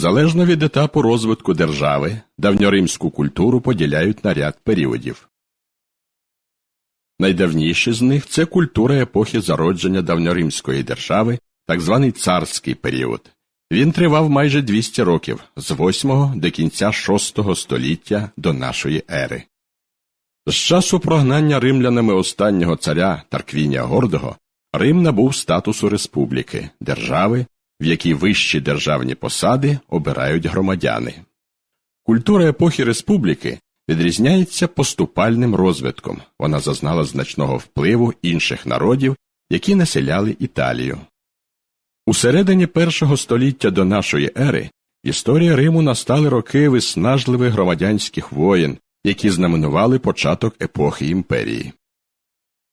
Залежно від етапу розвитку держави, давньоримську культуру поділяють на ряд періодів. Найдавніші з них це культура епохи зародження давньоримської держави, так званий царський період. Він тривав майже 200 років з 8 до кінця 6 століття до нашої ери. З часу прогнання римлянами останнього царя Тарквінія Гордого Рим набув статусу республіки, держави, в якій вищі державні посади обирають громадяни. Культура епохи республіки відрізняється поступальним розвитком. Вона зазнала значного впливу інших народів, які населяли Італію. У середині першого століття до нашої ери в історії Риму настали роки виснажливих громадянських воєн, які знаменували початок епохи імперії.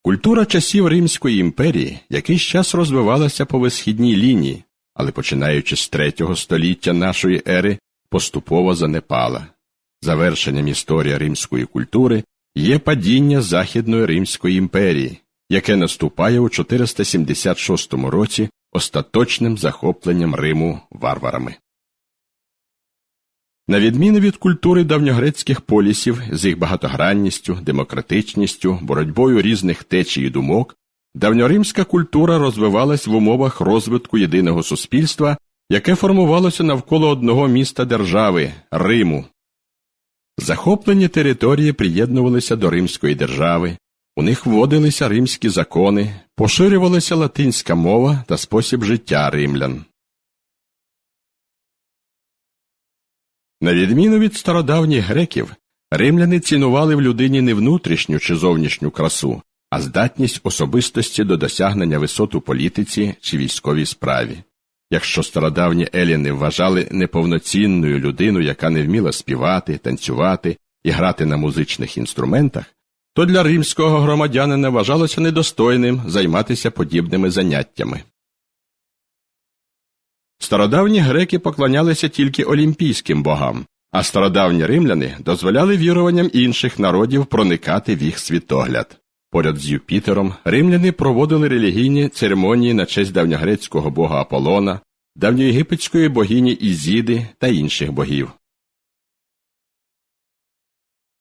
Культура часів Римської імперії якийсь час розвивалася по висхідній лінії, але починаючи з третього століття нашої ери, поступово занепала. Завершенням історії римської культури є падіння Західної Римської імперії, яке наступає у 476 році остаточним захопленням Риму варварами. На відміну від культури давньогрецьких полісів з їх багатогранністю, демократичністю, боротьбою різних течій і думок, давньоримська культура розвивалась в умовах розвитку єдиного суспільства, яке формувалося навколо одного міста держави Риму. Захоплені території приєднувалися до Римської держави, у них вводилися римські закони, поширювалася латинська мова та спосіб життя римлян. На відміну від стародавніх греків, римляни цінували в людині не внутрішню чи зовнішню красу, а здатність особистості до досягнення висот у політиці чи військовій справі. Якщо стародавні еліни вважали неповноцінною людину, яка не вміла співати, танцювати і грати на музичних інструментах, то для римського громадянина вважалося недостойним займатися подібними заняттями. Стародавні греки поклонялися тільки олімпійським богам, а стародавні римляни дозволяли віруванням інших народів проникати в їх світогляд. Поряд з Юпітером римляни проводили релігійні церемонії на честь давньогрецького бога Аполлона, давньоєгипетської богині Ізіди та інших богів.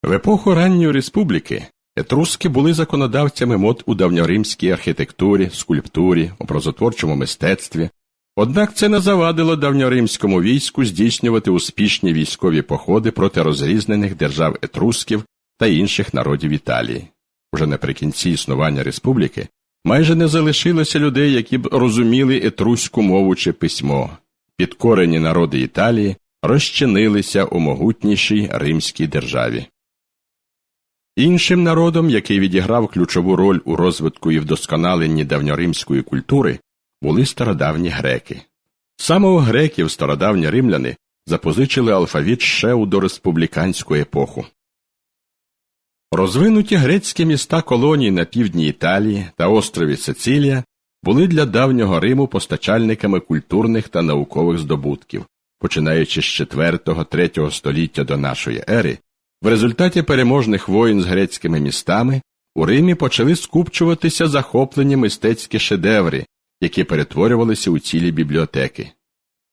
В епоху ранньої республіки етруски були законодавцями мод у давньоримській архітектурі, скульптурі, образотворчому мистецтві, Однак це не завадило давньоримському війську здійснювати успішні військові походи проти розрізнених держав етрусків та інших народів Італії. Уже наприкінці існування республіки майже не залишилося людей, які б розуміли етруську мову чи письмо. Підкорені народи Італії розчинилися у могутнішій римській державі. Іншим народом, який відіграв ключову роль у розвитку і вдосконаленні давньоримської культури, були стародавні греки. Саме у греків стародавні римляни запозичили алфавіт ще у дореспубліканську епоху. Розвинуті грецькі міста колонії на півдні Італії та острові Сицилія були для давнього Риму постачальниками культурних та наукових здобутків, починаючи з 4-3 століття до нашої ери, в результаті переможних воїн з грецькими містами у Римі почали скупчуватися захоплені мистецькі шедеври, які перетворювалися у цілі бібліотеки.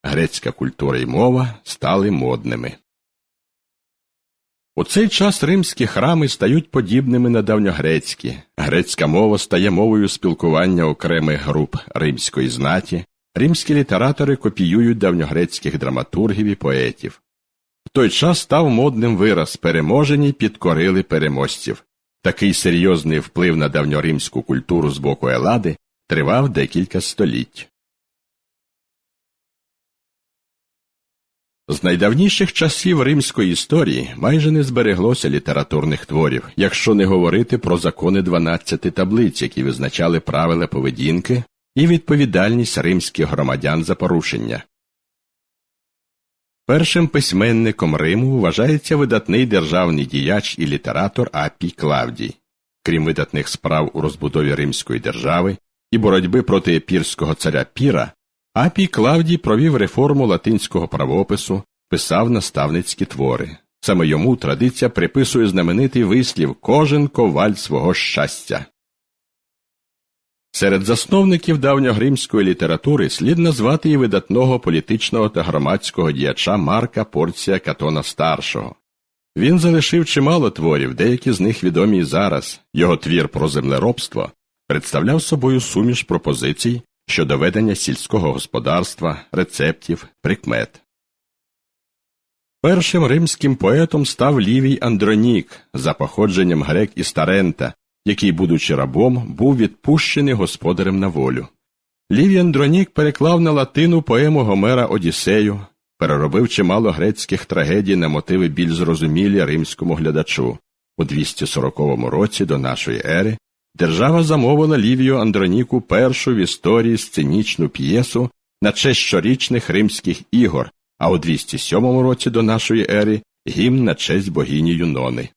Грецька культура і мова стали модними. У цей час римські храми стають подібними на давньогрецькі, грецька мова стає мовою спілкування окремих груп римської знаті, римські літератори копіюють давньогрецьких драматургів і поетів. В той час став модним вираз переможені підкорили переможців. Такий серйозний вплив на давньоримську культуру з боку Елади тривав декілька століть. З найдавніших часів римської історії майже не збереглося літературних творів, якщо не говорити про закони 12 таблиць, які визначали правила поведінки і відповідальність римських громадян за порушення. Першим письменником Риму вважається видатний державний діяч і літератор Апій Клавдій. Крім видатних справ у розбудові Римської держави, і боротьби проти епірського царя Піра, Апій Клавдій провів реформу латинського правопису, писав наставницькі твори. Саме йому традиція приписує знаменитий вислів Кожен коваль свого щастя. Серед засновників давньогримської літератури слід назвати і видатного політичного та громадського діяча Марка Порція Катона Старшого. Він залишив чимало творів, деякі з них відомі і зараз. Його твір про землеробство представляв собою суміш пропозицій щодо ведення сільського господарства, рецептів, прикмет. Першим римським поетом став Лівій Андронік, за походженням грек із Тарента, який, будучи рабом, був відпущений господарем на волю. Лівій Андронік переклав на латину поему Гомера Одіссею, переробив чимало грецьких трагедій на мотиви більш зрозумілі римському глядачу. У 240 році до нашої ери держава замовила Лівію Андроніку першу в історії сценічну п'єсу на честь щорічних римських ігор, а у 207 році до нашої ери гімн на честь богині Юнони.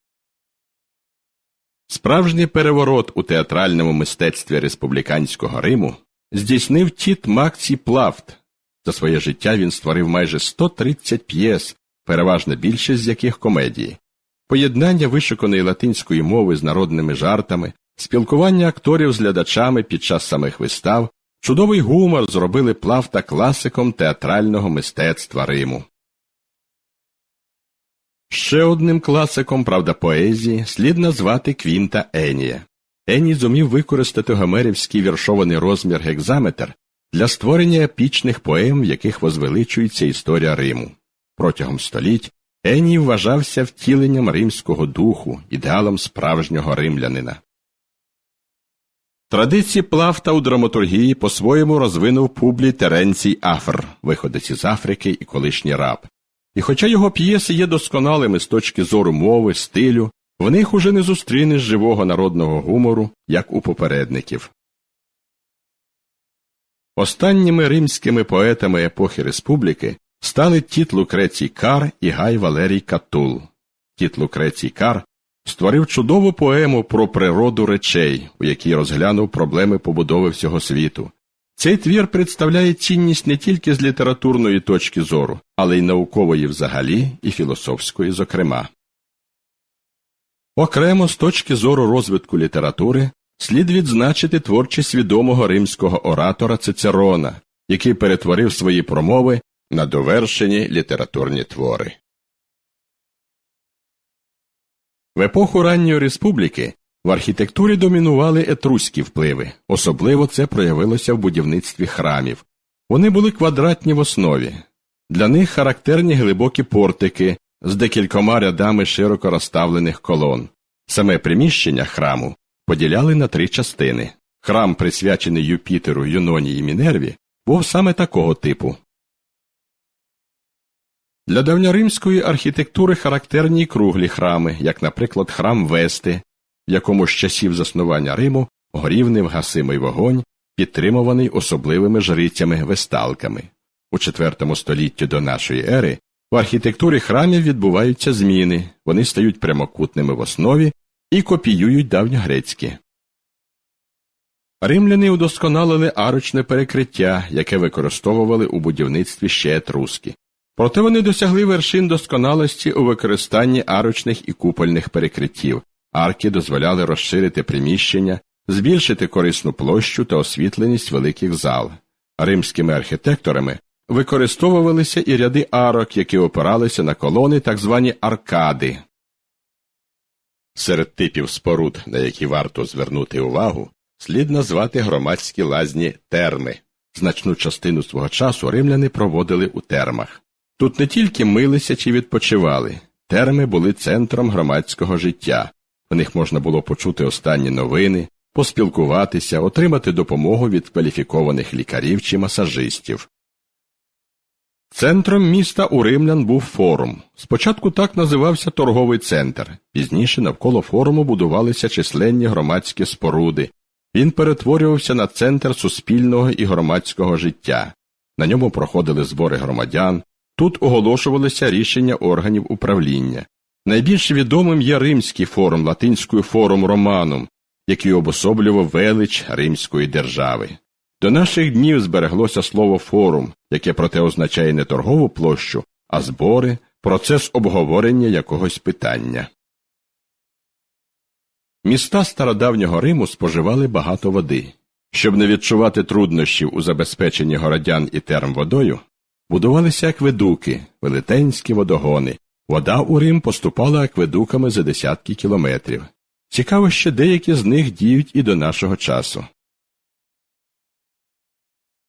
Справжній переворот у театральному мистецтві республіканського Риму здійснив Тіт Максі Плафт. За своє життя він створив майже 130 п'єс, переважна більшість з яких комедії. Поєднання вишуканої латинської мови з народними жартами, спілкування акторів з глядачами під час самих вистав, чудовий гумор зробили Плафта класиком театрального мистецтва Риму. Ще одним класиком, правда, поезії слід назвати Квінта Енія. Еній зумів використати гомерівський віршований розмір гекзаметр для створення епічних поем, в яких возвеличується історія Риму. Протягом століть Еній вважався втіленням римського духу, ідеалом справжнього римлянина. Традиції Плафта у драматургії по-своєму розвинув публій Теренцій Афр, виходець із Африки і колишній раб. І хоча його п'єси є досконалими з точки зору мови, стилю, в них уже не зустрінеш живого народного гумору, як у попередників. Останніми римськими поетами епохи республіки стали Тіт Лукрецій Кар і Гай Валерій Катул. Тіт Лукрецій Кар створив чудову поему про природу речей, у якій розглянув проблеми побудови всього світу. Цей твір представляє цінність не тільки з літературної точки зору, але й наукової взагалі і філософської зокрема. Окремо з точки зору розвитку літератури слід відзначити творчість відомого римського оратора Цицерона, який перетворив свої промови на довершені літературні твори. В епоху ранньої республіки в архітектурі домінували етруські впливи, особливо це проявилося в будівництві храмів. Вони були квадратні в основі. Для них характерні глибокі портики з декількома рядами широко розставлених колон. Саме приміщення храму поділяли на три частини. Храм, присвячений Юпітеру, Юноні і Мінерві, був саме такого типу. Для давньоримської архітектури характерні круглі храми, як, наприклад, храм Вести, в якому з часів заснування Риму горів невгасимий вогонь, підтримуваний особливими жрицями весталками. У IV столітті до нашої ери в архітектурі храмів відбуваються зміни, вони стають прямокутними в основі і копіюють давньогрецькі. Римляни удосконалили арочне перекриття, яке використовували у будівництві ще етруски. Проте вони досягли вершин досконалості у використанні арочних і купольних перекриттів. Арки дозволяли розширити приміщення, збільшити корисну площу та освітленість великих зал. Римськими архітекторами використовувалися і ряди арок, які опиралися на колони так звані аркади. Серед типів споруд, на які варто звернути увагу, слід назвати громадські лазні терми. Значну частину свого часу римляни проводили у термах. Тут не тільки милися чи відпочивали, терми були центром громадського життя. В них можна було почути останні новини, поспілкуватися, отримати допомогу від кваліфікованих лікарів чи масажистів. Центром міста у римлян був форум. Спочатку так називався торговий центр, пізніше навколо форуму будувалися численні громадські споруди. Він перетворювався на центр суспільного і громадського життя. На ньому проходили збори громадян, тут оголошувалися рішення органів управління. Найбільш відомим є Римський форум латинською форум Романум, який обособлював велич Римської держави. До наших днів збереглося слово форум, яке проте означає не торгову площу, а збори, процес обговорення якогось питання. Міста стародавнього Риму споживали багато води. Щоб не відчувати труднощів у забезпеченні городян і терм водою, будувалися акведуки, велетенські водогони. Вода у Рим поступала акведуками за десятки кілометрів. Цікаво, що деякі з них діють і до нашого часу.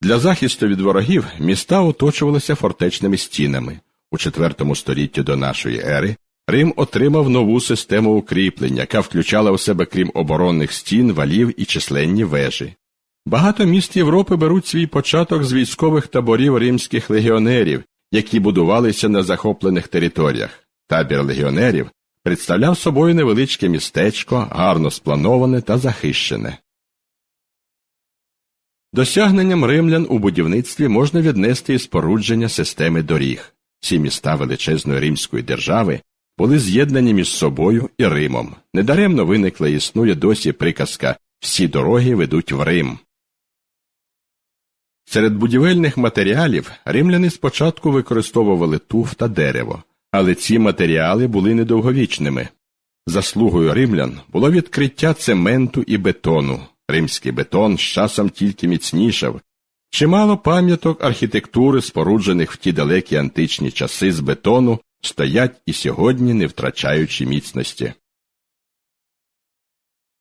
Для захисту від ворогів міста оточувалися фортечними стінами. У IV столітті до нашої ери Рим отримав нову систему укріплення, яка включала у себе крім оборонних стін, валів і численні вежі. Багато міст Європи беруть свій початок з військових таборів римських легіонерів, які будувалися на захоплених територіях. Табір легіонерів представляв собою невеличке містечко, гарно сплановане та захищене. Досягненням римлян у будівництві можна віднести і спорудження системи доріг. Ці міста величезної римської держави були з'єднані між собою і Римом. Недаремно виникла існує досі приказка Всі дороги ведуть в Рим. Серед будівельних матеріалів римляни спочатку використовували туф та дерево, але ці матеріали були недовговічними. Заслугою римлян було відкриття цементу і бетону. Римський бетон з часом тільки міцнішав. Чимало пам'яток архітектури, споруджених в ті далекі античні часи з бетону, стоять і сьогодні, не втрачаючи міцності.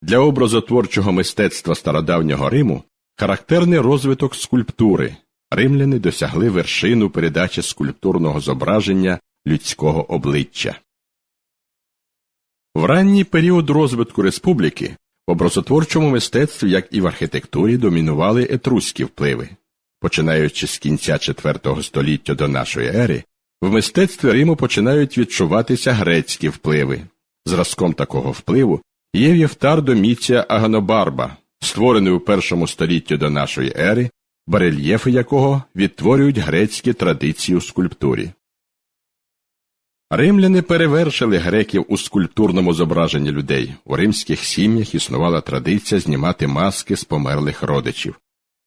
Для образотворчого мистецтва стародавнього Риму характерний розвиток скульптури. Римляни досягли вершину передачі скульптурного зображення людського обличчя. В ранній період розвитку республіки в образотворчому мистецтві, як і в архітектурі, домінували етруські впливи. Починаючи з кінця IV століття до нашої ери, в мистецтві Риму починають відчуватися грецькі впливи. Зразком такого впливу є Євтар Доміція Аганобарба, створений у першому столітті до нашої ери, барельєфи якого відтворюють грецькі традиції у скульптурі. Римляни перевершили греків у скульптурному зображенні людей. У римських сім'ях існувала традиція знімати маски з померлих родичів.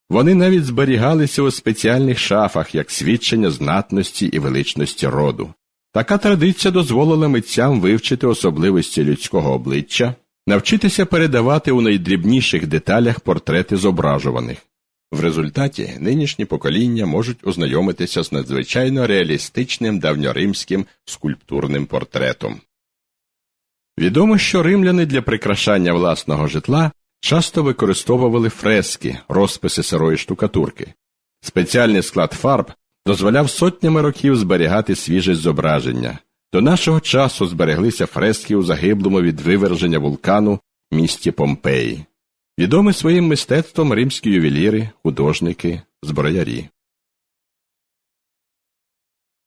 Вони навіть зберігалися у спеціальних шафах як свідчення знатності і величності роду. Така традиція дозволила митцям вивчити особливості людського обличчя, навчитися передавати у найдрібніших деталях портрети зображуваних. В результаті нинішні покоління можуть ознайомитися з надзвичайно реалістичним давньоримським скульптурним портретом. Відомо, що римляни для прикрашання власного житла часто використовували фрески, розписи сирої штукатурки. Спеціальний склад фарб дозволяв сотнями років зберігати свіжість зображення. До нашого часу збереглися фрески у загиблому від виверження вулкану місті Помпеї. Відомі своїм мистецтвом римські ювеліри, художники, зброярі.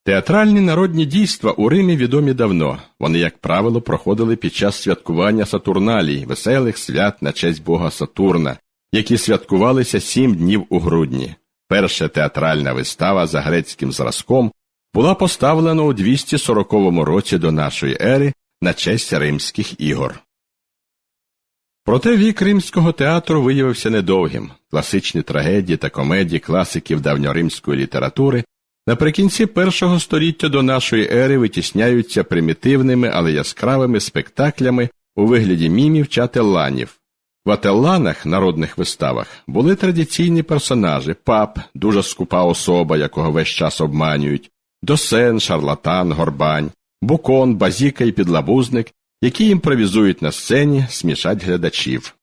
Театральні народні дійства у Римі відомі давно. Вони, як правило, проходили під час святкування Сатурналій, веселих свят на честь бога Сатурна, які святкувалися сім днів у грудні. Перша театральна вистава за грецьким зразком була поставлена у 240 році до нашої ери на честь Римських ігор. Проте вік римського театру виявився недовгим. Класичні трагедії та комедії класиків давньоримської літератури наприкінці першого століття до нашої ери витісняються примітивними, але яскравими спектаклями у вигляді мімів чи ателланів. В ателланах, народних виставах, були традиційні персонажі пап, дуже скупа особа, якого весь час обманюють, досен, шарлатан, горбань, букон, базіка і підлабузник, які імпровізують на сцені, смішать глядачів.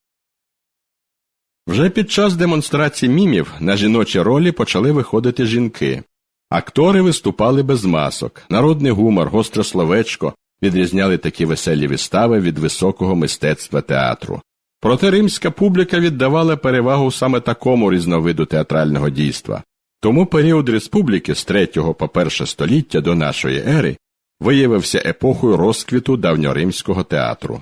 Вже під час демонстрації мімів на жіночі ролі почали виходити жінки. Актори виступали без масок, народний гумор, гостре словечко відрізняли такі веселі вистави від високого мистецтва театру. Проте римська публіка віддавала перевагу саме такому різновиду театрального дійства. Тому період республіки з 3 по 1 століття до нашої ери виявився епохою розквіту давньоримського театру.